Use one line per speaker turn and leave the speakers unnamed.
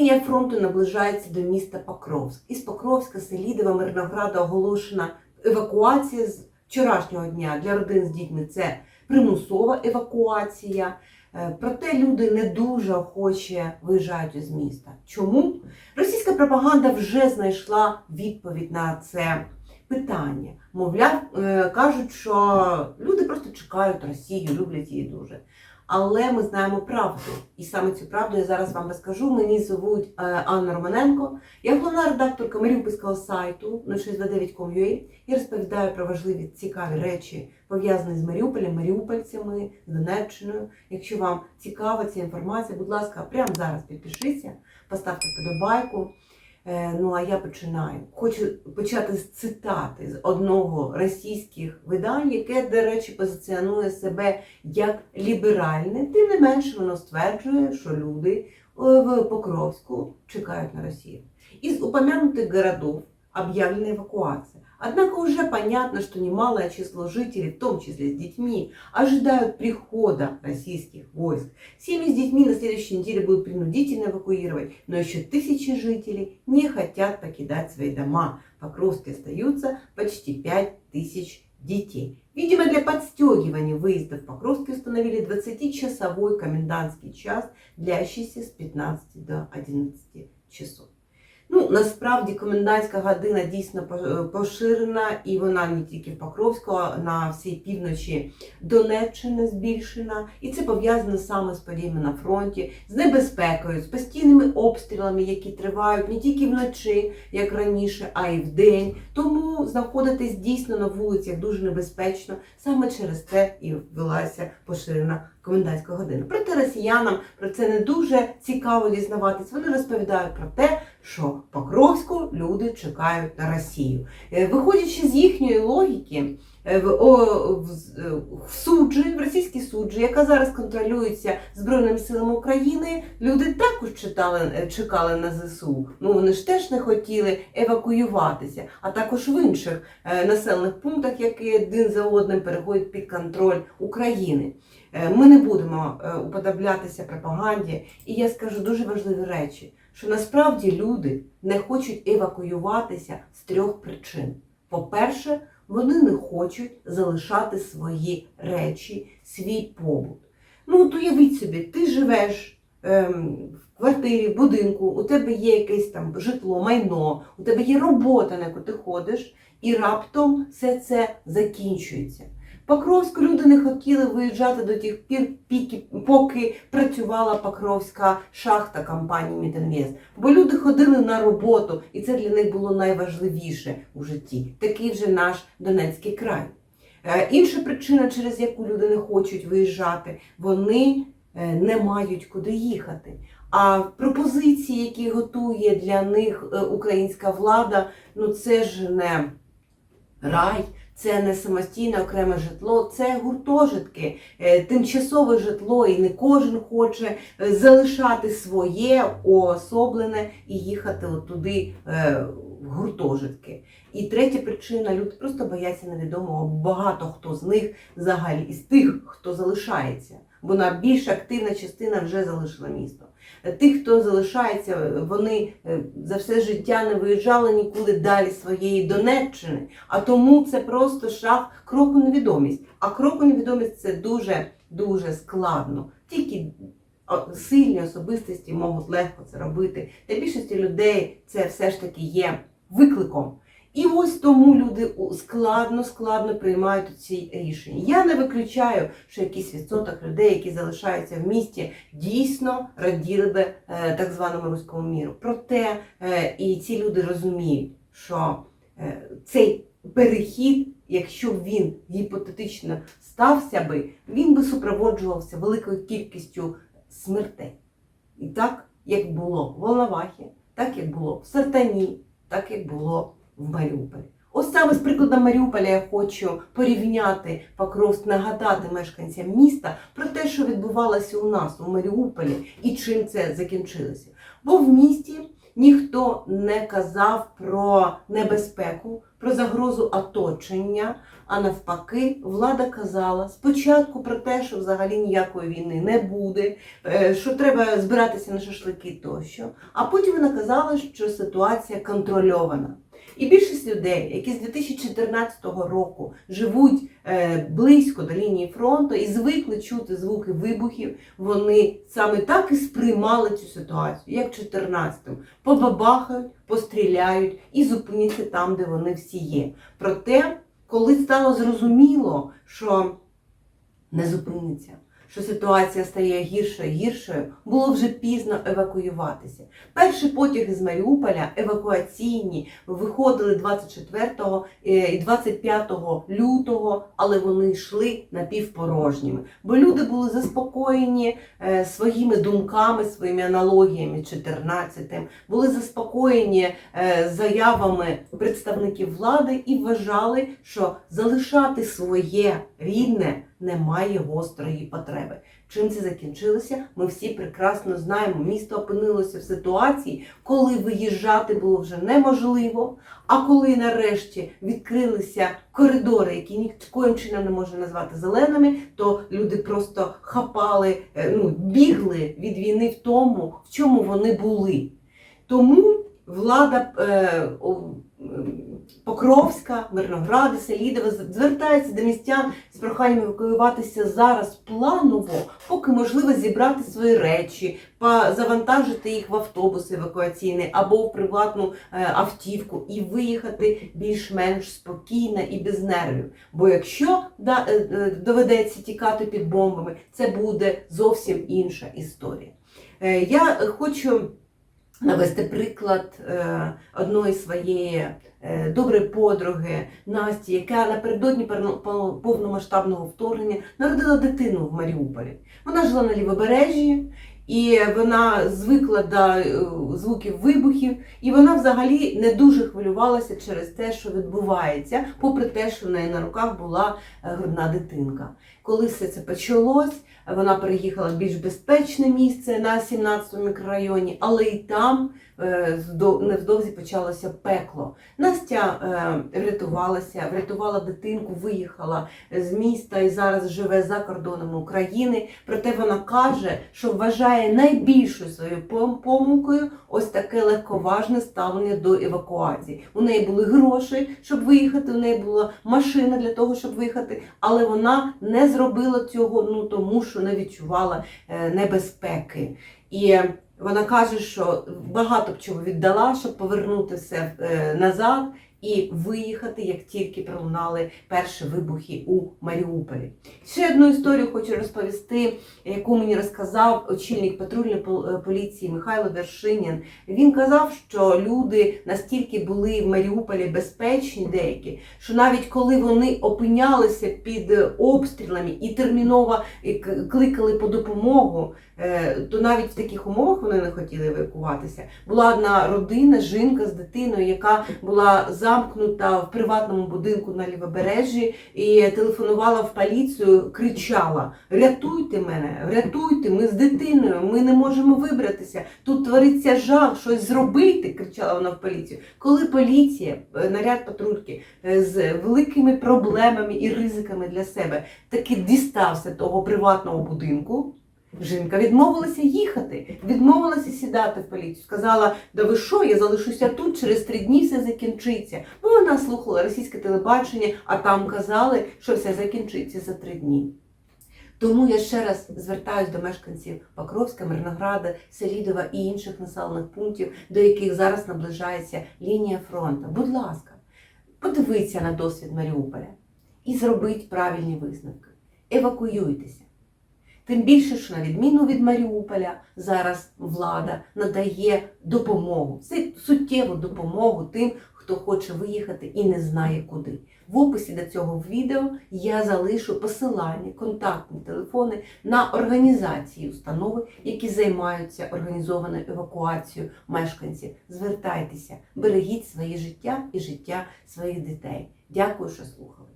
Лінія фронту наближається до міста Покровськ. Із Покровська, Селідова, Мирнограда оголошена евакуація з вчорашнього дня для родин з дітьми. Це примусова евакуація. Е, Проте люди не дуже охоче виїжджають із міста. Чому? Російська пропаганда вже знайшла відповідь на це питання. Мовляв, е, кажуть, що люди просто чекають Росію, люблять її дуже. Але ми знаємо правду. І саме цю правду я зараз вам розкажу. Мені звуть е, Анна Романенко. Я головна редакторка Маріупольського сайту 0629.com.ua і розповідаю про важливі цікаві речі, пов'язані з Маріуполем, маріупольцями, Донеччиною. Якщо вам цікава ця інформація, будь ласка, прямо зараз підпишіться, поставте вподобайку. Е, Ну а я починаю. Хочу почати з цитати з одного російських видань, яке, до речі, позиціонує себе як ліберальне. Тим не менше, воно стверджує, що люди е, в Покровську чекають на Росію. Из упомянутых городов объявлена эвакуация. Однако уже понятно, что немалое число жителей, в том числе с детьми, ожидают прихода российских войск. Семьи с детьми на следующей неделе будут принудительно эвакуировать, но еще тысячи жителей не хотят покидать свои дома. В Покровске остаются почти 5 тысяч детей. Видимо, для подстегивания выезда в Покровске установили 20-часовой комендантский час, длящийся с 15 до 11 часов. Ну, насправді комендантська година дійсно по- поширена, і вона не тільки в Покровську, а на всій півночі Донеччини збільшена. І це пов'язано саме з подіями на фронті, з небезпекою, з постійними обстрілами, які тривають не тільки вночі, як раніше, а й вдень. Тому знаходитись дійсно на вулицях дуже небезпечно. Саме через це і ввелася поширена комендантська година. Проте росіянам про це не дуже цікаво дізнаватись. Вони розповідають про те, що Покровську люди чекають на Росію. Е, Виходячи з їхньої логіки, е, в, в, е, в суджі, в російській суджі, яка зараз контролюється Збройними силами України, люди також читали, чекали на ЗСУ. Ну вони ж теж не хотіли евакуюватися, а також в інших населених пунктах, які один за одним переходять під контроль України. Ми не будемо уподоблятися пропаганді, і я скажу дуже важливі речі, що насправді люди не хочуть евакуюватися з трьох причин. По-перше, вони не хочуть залишати свої речі, свій побут. Ну, от уявіть собі, ти живеш ем, в квартирі, в будинку, у тебе є якесь там житло, майно, у тебе є робота, на яку ти ходиш, і раптом все це закінчується. Покровську люди не хотіли виїжджати до тих пір, поки працювала Покровська шахта компанії Мідінвест. Бо люди ходили на роботу, і це для них було найважливіше у житті. Такий вже наш Донецький край. Е, Інша причина, через яку люди не хочуть виїжджати, вони е, не мають куди їхати. А пропозиції, які готує для них е, українська влада, ну це ж не рай, це не самостійне окреме житло, це гуртожитки, е, тимчасове житло, і не кожен хоче е, залишати своє уособлене і їхати от туди е, в гуртожитки. І третя причина люди просто бояться невідомого. Багато хто з них взагалі із тих, хто залишається, бо на більш активна частина вже залишила місто. Тих, хто залишається, вони е, за все життя не виїжджали нікуди далі своєї Донеччини. А тому це просто шаг крок у невідомість. А крок у невідомість це дуже дуже складно. Тільки сильні особистості можуть легко це робити. Для більшості людей це все ж таки є викликом. І ось тому люди складно, складно приймають ці рішення. Я не виключаю, що якийсь відсоток людей, які залишаються в місті, дійсно раділи би е, так званому руському міру. Проте е, і ці люди розуміють, що е, цей перехід, якщо б він гіпотетично стався би, він би супроводжувався великою кількістю смертей. І так, як було в Волновахі, так як було в Сартані, так як було в Маріуполі. Ось саме з прикладом Маріуполя я хочу порівняти Покровськ, нагадати мешканцям міста про те, що відбувалося у нас у Маріуполі і чим це закінчилося. Бо в місті ніхто не казав про небезпеку, про загрозу оточення, А навпаки, влада казала спочатку про те, що взагалі ніякої війни не буде, е, що треба збиратися на шашлики тощо. А потім вона казала, що ситуація контрольована. І більшість людей, які з 2014 року живуть е, близько до лінії фронту і звикли чути звуки вибухів, вони саме так і сприймали цю ситуацію, як в 14-му. Побабахають, постріляють і зупиняться там, де вони всі є. Проте, коли стало зрозуміло, що не зупиниться, що ситуація стає гіршою гіршою, було вже пізно евакуюватися. Перші потяги з Маріуполя евакуаційні виходили 24 і 25 лютого, але вони йшли напівпорожніми, бо люди були заспокоєні е, своїми думками, своїми аналогіями 14-тим, були заспокоєні е, заявами представників влади і вважали, що залишати своє рідне немає гострої потреби. Чим це закінчилося? Ми всі прекрасно знаємо. Місто опинилося в ситуації, коли виїжджати було вже неможливо. А коли нарешті відкрилися коридори, які нікоїм чином не можна назвати зеленими, то люди просто хапали, е, ну бігли від війни в тому, в чому вони були. Тому влада е, Покровська, Мирногради, Селідова звертається до містян з проханням евакуюватися зараз планово, поки можливо зібрати свої речі, завантажити їх в автобус евакуаційний або в приватну е, автівку і виїхати більш-менш спокійно і без нервів. Бо якщо е, е, доведеться тікати під бомбами, це буде зовсім інша історія. Я хочу навести приклад е, одної своєї е, доброї подруги Насті, яка напередодні повномасштабного вторгнення народила дитину в Маріуполі. Вона жила на лівобережжі. І вона звикла до е, звуків вибухів, і вона взагалі не дуже хвилювалася через те, що відбувається, попри те, що в неї на руках була грудна дитинка. Коли все це почалось, вона переїхала в більш безпечне місце на 17-му мікрорайоні, але і там е, невдовзі почалося пекло. Настя е, врятувалася, врятувала дитинку, виїхала з міста і зараз живе за кордонами України. Проте вона каже, що вважає найбільшою своєю помилкою ось таке легковажне ставлення до евакуації. У неї були гроші, щоб виїхати, у неї була машина для того, щоб виїхати, але вона не зробила цього, ну тому що не відчувала е, небезпеки. І вона каже, що багато б чого віддала, щоб повернути все е, назад і виїхати, як тільки пролунали перші вибухи у Маріуполі. Ще одну історію хочу розповісти, яку мені розказав очільник патрульної е, поліції Михайло Вершинін. Він казав, що люди настільки були в Маріуполі безпечні деякі, що навіть коли вони опинялися під е, обстрілами і терміново кликали по допомогу, е, то навіть в таких умовах вони не хотіли евакуватися. Була одна родина, жінка з дитиною, яка була замкнута в приватному будинку на лівобережжі і телефонувала в поліцію, кричала: Рятуйте мене, рятуйте, ми з дитиною, ми не можемо вибратися. Тут твориться жах, щось зробити, кричала вона в поліцію. Коли поліція, е, наряд патрульки е, з великими проблемами і ризиками для себе таки дістався того приватного будинку. Жінка відмовилася їхати, відмовилася сідати в поліцію. Сказала: да ви що, я залишуся тут, через три дні все закінчиться. Ну, вона слухала російське телебачення, а там казали, що все закінчиться за три дні. Тому я ще раз звертаюся до мешканців Покровська, Мирнограда, Селідова і інших населених пунктів, до яких зараз наближається лінія фронту. Будь ласка, подивіться на досвід Маріуполя і зробіть правильні висновки. Евакуюйтеся. Тим більше, що на відміну від Маріуполя, зараз влада надає допомогу, суттєву допомогу тим, хто хоче виїхати і не знає куди. В описі до цього відео я залишу посилання, контактні телефони на організації установи, які займаються організованою евакуацією мешканців. Звертайтеся, берегіть своє життя і життя своїх дітей. Дякую, що слухали.